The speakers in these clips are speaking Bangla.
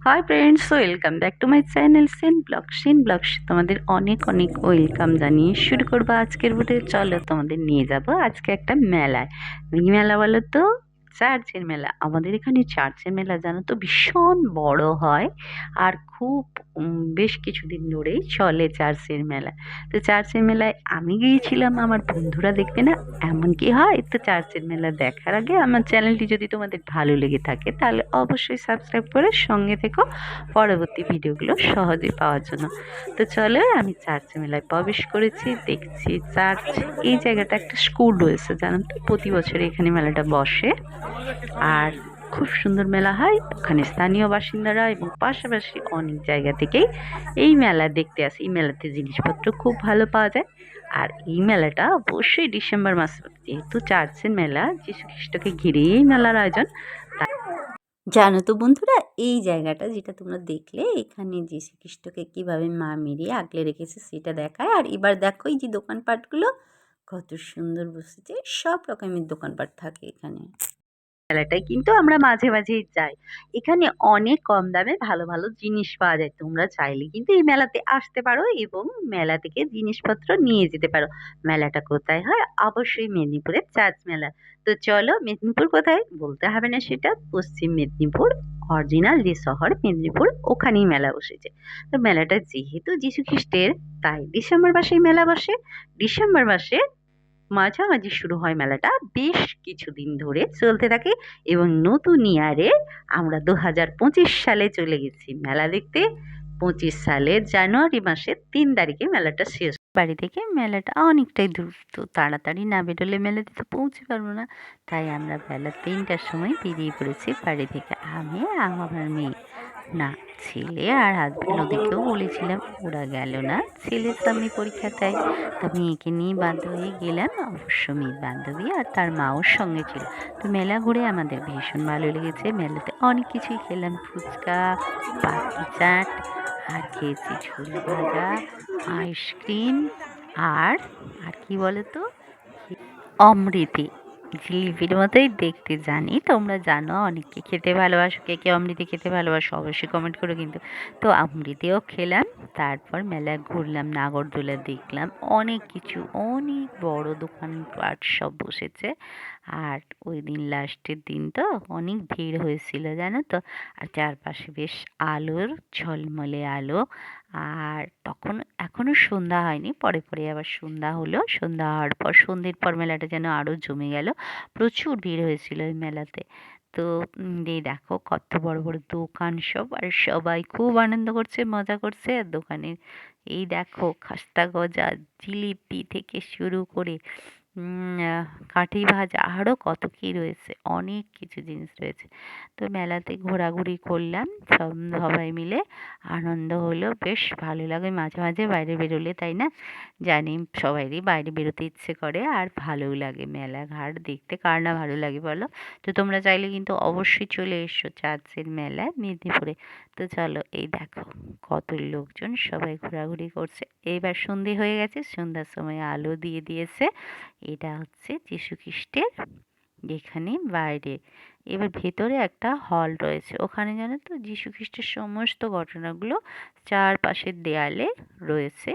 Hi friends welcome back to my channel Sen blog Sen blog তোমাদের অনেক অনেক ওয়েলকাম জানিয়ে শুরু করব আজকের ভিডিও চলো তোমাদের নিয়ে যাব আজকে একটা মেলায়। মেলা বলো তো? চার্চের মেলা আমাদের এখানে চার্চের মেলা জানো তো? ভীষণ বড় হয় আর খুব বেশ কিছুদিন ধরেই চলে চার্চের মেলা তো চার্চের মেলায় আমি গিয়েছিলাম, আমার বন্ধুরা দেখবে না? এমন কি হয়? তো চার্চের মেলা দেখার আগে আমার চ্যানেলটি যদি তোমাদের ভালো লেগে থাকে, তাহলে অবশ্যই সাবস্ক্রাইব করে সঙ্গে থেকো পরবর্তী ভিডিওগুলো সহজে পাওয়ার জন্য। তো চলো, আমি চার্চের মেলায় প্রবেশ করেছি, দেখছি চার্চ এই জায়গাটা একটা স্কুল রয়েছে, জানো তো? প্রতি বছর এখানে মেলাটা বসে। আর খুব সুন্দর মেলা হয়। ওখানে স্থানীয় বাসিন্দারা এবং পাশাপাশি অনেক জায়গা থেকেই এই মেলা দেখতে আসে। এই মেলাতে জিনিসপত্র খুব ভালো পাওয়া যায়। আর এই মেলাটা অবশ্যই ডিসেম্বর মাসে যেহেতু চার্চের মেলা, যীশু খ্রিস্টকে ঘিরেই এই মেলার আয়োজন। জানো তো বন্ধুরা, এই জায়গাটা যেটা তোমরা দেখলে, এখানে যীশু খ্রিস্টকে কীভাবে মা মেরিয়ে আগলে রেখেছে সেটা দেখায়। আর এবার দেখো এই যে দোকানপাটগুলো, কত সুন্দর বসেছে। সব রকমের দোকানপাট থাকে এখানে। মেলাটায় কিন্তু আমরা মাঝে মাঝেই যাই। এখানে অনেক কম দামে ভালো ভালো জিনিস পাওয়া যায়। তোমরা চাইলে কিন্তু এই মেলাতে আসতে পারো এবং মেলা থেকে জিনিসপত্র নিয়ে যেতে পারো। মেলাটা কোথায় হয়? অবশ্যই মেদিনীপুরের চার্চ মেলা। তো চলো, মেদিনীপুর কোথায়? বলতে হবে না সেটা। পশ্চিম মেদিনীপুর, অরিজিনাল যে শহর মেদিনীপুর, ওখানেই মেলা বসেছে। তো মেলাটা যেহেতু যীশু খ্রিস্টের, তাই ডিসেম্বর মাসেই মেলা বসে। ডিসেম্বর মাসে মাঝামাঝি শুরু হয় মেলাটা বেশ কিছুদিন ধরে চলতে থাকে এবং নতুন ইয়ারে আমরা দু হাজার পঁচিশ সালে চলে গেছি। মেলা দেখতে পঁচিশ সালের জানুয়ারি মাসের তিন তারিখে মেলাটা শেষ। বাড়ি থেকে মেলাটা অনেকটাই দূর, তো তাড়াতাড়ি না বেরোলে মেলাতে তো পৌঁছে পারব না। তাই আমরা বেলা তিনটার সময় বেরিয়ে পড়েছি বাড়ি থেকে। আমি আমার মেয়ে। না, ছেলে আর হাজবেন্ড ওদেরকেও বলেছিলাম, ওরা গেল না। ছেলের সামনে পরীক্ষা দেয়, তো মেয়েকে নিয়ে বাধ্য হয়ে গেলাম। অবশ্য মেয়ের বান্ধবী আর তার মাও সঙ্গে ছিল। তো মেলা ঘুরে আমাদের ভীষণ ভালো লেগেছে। মেলাতে অনেক কিছুই খেলাম, ফুচকা পাখি চাট, আর খেয়েছি ঝুল ভাজা আইসক্রিম আর আর কি বলো তো অমৃতি। জিলিপির মতোই দেখতে জানি। তোমরা জানো অনেকে খেতে ভালোবাসো, কে কে অমৃতি খেতে ভালোবাসো, অবশ্যই কমেন্ট করো কিন্তু। তো অমৃতিও খেলাম, তারপর মেলায় ঘুরলাম, নাগরদোলা দেখলাম, অনেক কিছু, অনেক বড় দোকানপাট সব বসেছে। আর ওই দিন লাস্টের দিন তো অনেক ভিড় হয়েছিল, জানো তো? আর চারপাশে বেশ আলোর, ঝলমলে আলো। আর তখন এখনও সন্ধ্যা হয়নি, পরে পরে আবার সন্ধ্যা হলো সন্ধ্যা হওয়ার পর, সন্ধ্যের পর মেলাটা যেন আরও জমে গেল। প্রচুর ভিড় হয়েছিল ওই মেলাতে। তো এই দেখো কত বড় বড় দোকান সব, আর সবাই খুব আনন্দ করছে, মজা করছে। আর দোকানের এই দেখো খাস্তা গজা, জিলিপি থেকে শুরু করে কাঠি ভাজা আরও কত কী রয়েছে, অনেক কিছু জিনিস রয়েছে। তো মেলাতে ঘোরাঘুরি করলাম, সব সবাই মিলে আনন্দ হলো, বেশ ভালো লাগে মাঝে মাঝে বাইরে বেরোলে, তাই না? জানি সবাইরই বাইরে বেরোতে ইচ্ছে করে, আর ভালোও লাগে মেলা ঘাট দেখতে, কার না ভালো লাগে বলো? তো তোমরা চাইলে কিন্তু অবশ্যই চলে এসো চার্চের মেলায় মেদিনীপুরে। তো চলো, এই দেখো কত লোকজন সবাই ঘোরাঘুরি করছে। এইবার সন্ধে হয়ে গেছে, সন্ধ্যার সময় আলো দিয়ে দিয়েছে। এটা হচ্ছে খ্রিস্টের এখানে বাইরে। এবার ভেতরে একটা হল রয়েছে। ওখানে জানো তো খ্রিস্টের সমস্ত ঘটনাগুলো চারপাশের দেয়ালে রয়েছে।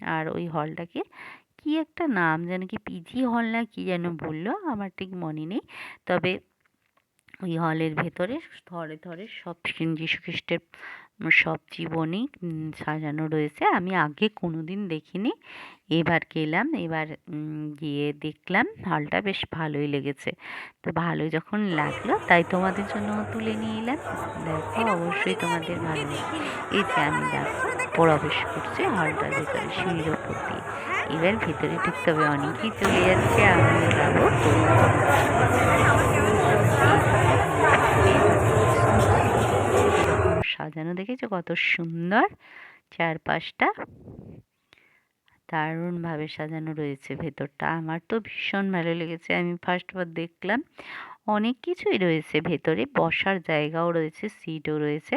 আর ওই হলটাকে কি একটা নাম যেন কি পিজি হল না কি যেন বলল, আমার ঠিক মনে নেই। তবে ওই হলের ভেতরে থরে থরে সব যীশু খ্রিস্টের সব জীবনই সাজানো রয়েছে। আমি আগে কোনো দিন দেখিনি। এবার গেলাম, এবার গিয়ে দেখলাম, হলটা বেশ ভালোই লেগেছে। তো ভালো যখন লাগল, তাই তোমাদের জন্য তুলে নিয়ে এলাম। দেখো, অবশ্যই তোমাদের ভালো এই যে আমি দেখো, প্রবেশ করছি হলটার ভেতরে, সিঁড়ির ওপর দিয়ে। এবার ভেতরে ঢুকতে হবে, অনেকেই চলে যাচ্ছে, আমিও যাব সাজানো দেখেছ কত সুন্দর চারপাশটা। দারুণভাবে সাজানো রয়েছে ভেতরটা। আমার তো ভীষণ ভালো লেগেছে। আমি ফার্স্ট বার দেখলাম। অনেক কিছুই রয়েছে। ভেতরে বসার জায়গাও রয়েছে সিটও রয়েছে।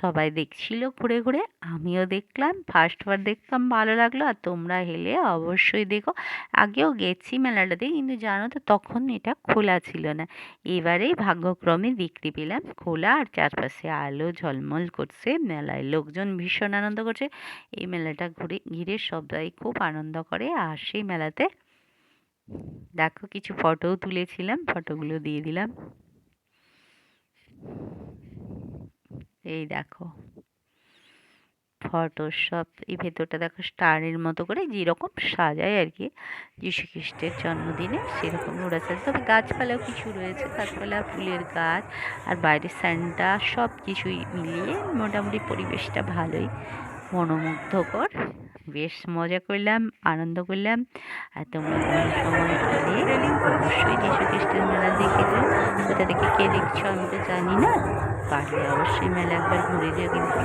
সবাই দেখছিল ঘুরে ঘুরে, আমিও দেখলাম ফার্স্টবার দেখলাম, ভালো লাগল। আর তোমরা হেলে অবশ্যই দেখো। আগেও গেছি মেলাটাতে, কিন্তু জানো তো, তখন এটা খোলা ছিল না। এবারেই ভাগ্যক্রমে দেখতে পেলাম, খোলা আর চারপাশে আলো ঝলমল করছে মেলায়। লোকজন ভীষণ আনন্দ করছে। এই মেলাটা ঘুরে, ঘিরে সবাই খুব আনন্দ করে। আর সেই মেলাতে দেখো কিছু ফটোও তুলেছিলাম ফটোগুলো দিয়ে দিলাম। এই দেখো ফটো সব এই ভেতরটা দেখো স্টারের মতো করে যেরকম সাজায় আর কি যীশু খ্রিস্টের জন্মদিনে সেরকম ওরা সাজে। তবে গাছপালাও কিছু রয়েছে, গাছপালা, ফুলের গাছ আর বাইরে স্যান্টা সব কিছুই মিলিয়ে মোটামুটি পরিবেশটা ভালোই, মনোমুগ্ধকর। বেশ মজা করলাম, আনন্দ করলাম। আর তোমরা সময় পেলে অবশ্যই যীশু খ্রিস্টের মেলা দেখে যাও। কোথা থেকে কে দেখছ আমি তো জানি না, পারলে অবশ্যই মেলা একবার ঘুরে যেও কিন্তু।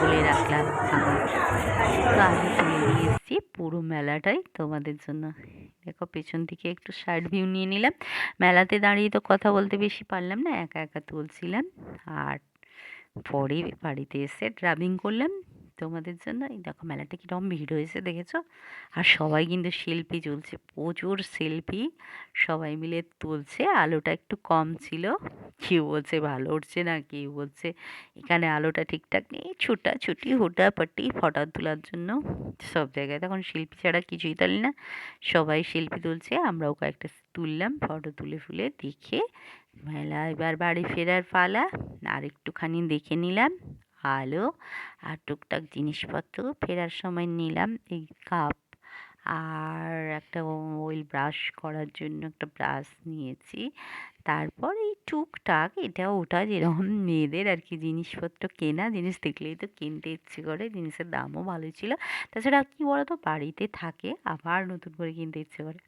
বলে রাখলাম আবার। তো আমি তুলে নিয়ে এসেছি পুরো মেলাটাই তোমাদের জন্য। দেখো পেছন থেকে একটু সাইড ভিউ নিয়ে নিলাম। মেলাতে দাঁড়িয়ে তো কথা বলতে বেশি পারলাম না, একা একা তুলছিলাম। আর পরে বাড়িতে এসে ড্রাইভিং করলাম। তোমাদের জন্য। এই দেখো মেলাটা কীরকম ভিড় হয়েছে, দেখেছ? আর সবাই কিন্তু সেলফি চলছে, প্রচুর সেলফি সবাই মিলে তুলছে। আলোটা একটু কম ছিল। কেউ বলছে, ভালো উঠছে না কেউ বলছে? এখানে আলোটা ঠিকঠাক নেই, ছুটাছুটি, হুটাপাটি, ফটো তোলার জন্য সব জায়গায়। তখন শিল্পী ছাড়া কিছুই তুলি না, সবাই শিল্পী তুলছে, আমরাও কয়েকটা তুললাম, ফটো তুলে ফুলে দেখে মেলা এবার বাড়ি ফেরার পালা। আর একটুখানি দেখে নিলাম। আলো আর টুকটাক জিনিসপত্র ফেরার সময় নিলাম এই কাপ। আর একটা ওইল ব্রাশ করার জন্য একটা ব্রাশ নিয়েছি। তারপর এই টুকটাক এটা ওটা যেরকম মেয়েদের আর কি জিনিসপত্র কেনা, জিনিস দেখলেই তো কিনতে ইচ্ছে করে, জিনিসের দামও ভালো ছিল। তাছাড়া কী বলতো, বাড়িতে থাকে, আবার নতুন করে কিনতে ইচ্ছে করে।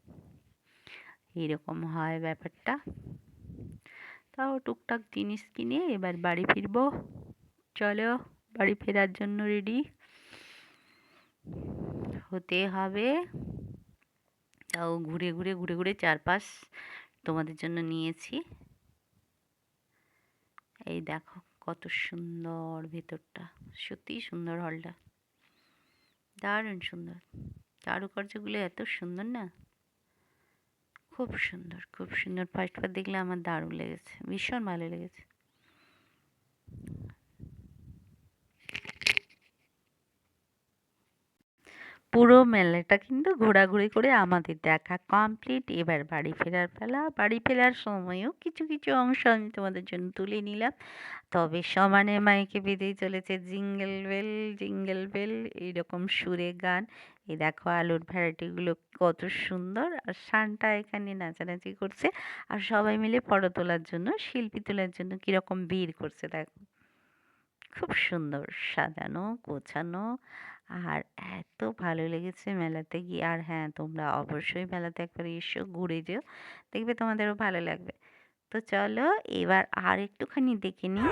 এইরকম হয় ব্যাপারটা। তাও টুকটাক জিনিস কিনে এবার বাড়ি ফিরবো। চলো বাড়ি ফেরার জন্য রেডি হতে হবে। তাও ঘুরে ঘুরে ঘুরে ঘুরে চারপাশ তোমাদের জন্য নিয়েছি। এই দেখো কত সুন্দর ভেতরটা। সত্যিই সুন্দর হলটা। দারুণ সুন্দর। কারুকার্যগুলো এত সুন্দর না? খুব সুন্দর খুব সুন্দর। ফার্স্টবার দেখলে আমার দারুণ লেগেছে, ভীষণ ভালো লেগেছে। পুরো মেলাটা কিন্তু ঘোরাঘুরি করে আমাদের দেখা কমপ্লিট এবার বাড়ি ফেরার পালা, বাড়ি ফেরার সময়ও কিছু কিছু অংশ আমি তোমাদের জন্য তুলে নিলাম। তবে সমানে মাইকে বেঁধেই চলেছে জিঙ্গেল বেল জিঙ্গেল বেল এইরকম সুরে গান। এই দেখো আলুর ভ্যারাইটিগুলো কত সুন্দর। আর শানটা এখানে নাচানাচি করছে। আর সবাই মিলে ফটো তোলার জন্য, শিল্পী তোলার জন্য কীরকম ভিড় করছে দেখো। খুব সুন্দর সাজানো, গোছানো। আর এত ভালো লেগেছে মেলাতে গিয়ে। আর হ্যাঁ তোমরা অবশ্যই মেলাতে একবার এসো, ঘুরে যেও, দেখবে তোমাদেরও ভালো লাগবে। তো চলো এবার আর একটুখানি দেখে ফিরতে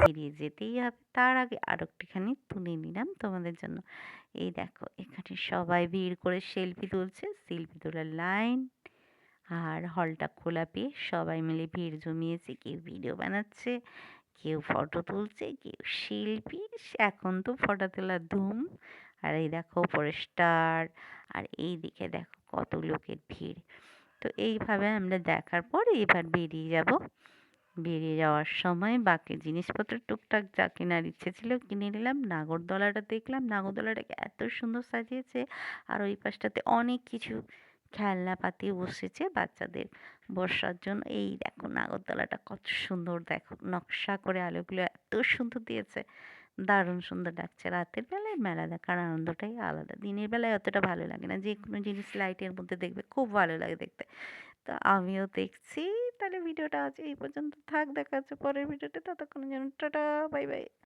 বেরিয়ে যেতেই হবে। তার আগে আর একটুখানি তুলে নিলাম তোমাদের জন্য। এই দেখো, এখানে সবাই ভিড় করে সেলফি তুলছে। সেলফি তোলার লাইন আর হলটা খোলা পেয়ে সবাই মিলে ভিড় জমিয়েছে, কেউ ভিডিও বানাচ্ছে, কেউ ফটো তুলছে, কেউ শিল্পী। এখন তো ফটো তোলার ধুম। আর এই দেখো উপরে স্টার। আর এই দিকে দেখো কত লোকের ভিড়। তো এইভাবে আমরা দেখার পর এবার বেরিয়ে যাব। বেরিয়ে যাওয়ার সময় বাকি জিনিসপত্র টুকটাক যা কেনার ইচ্ছে ছিল কিনে নিলাম। নাগরদোলাটা দেখলাম। নাগরদোলাটাকে এত সুন্দর সাজিয়েছে। আর ওই পাশটাতে অনেক কিছু খেলনাপাতি বসেছে বাচ্চাদের বসার জন্য। এই দেখো নাগরদোলাটা কত সুন্দর দেখো। নকশা করে আলোগুলো এত সুন্দর দিয়েছে। দারুণ সুন্দর লাগছে। রাতের বেলায় মেলা দেখার আনন্দটাই আলাদা। দিনের বেলায় অতটা ভালো লাগে না। যে কোনো জিনিস লাইটের মধ্যে দেখবে খুব ভালো লাগে দেখতে। তো আমিও দেখছি। তাহলে ভিডিওটা আজ এই পর্যন্ত। থাক, দেখা হচ্ছে পরের ভিডিওতে। ততক্ষণের জন্য টাটা, বাই বাই।